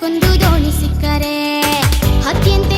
ಚಿಕ್ಕೊಂದು ದೋಣಿ ಸಿಕ್ಕರೆ. ಹಕ್ಕಿಯಂತೆ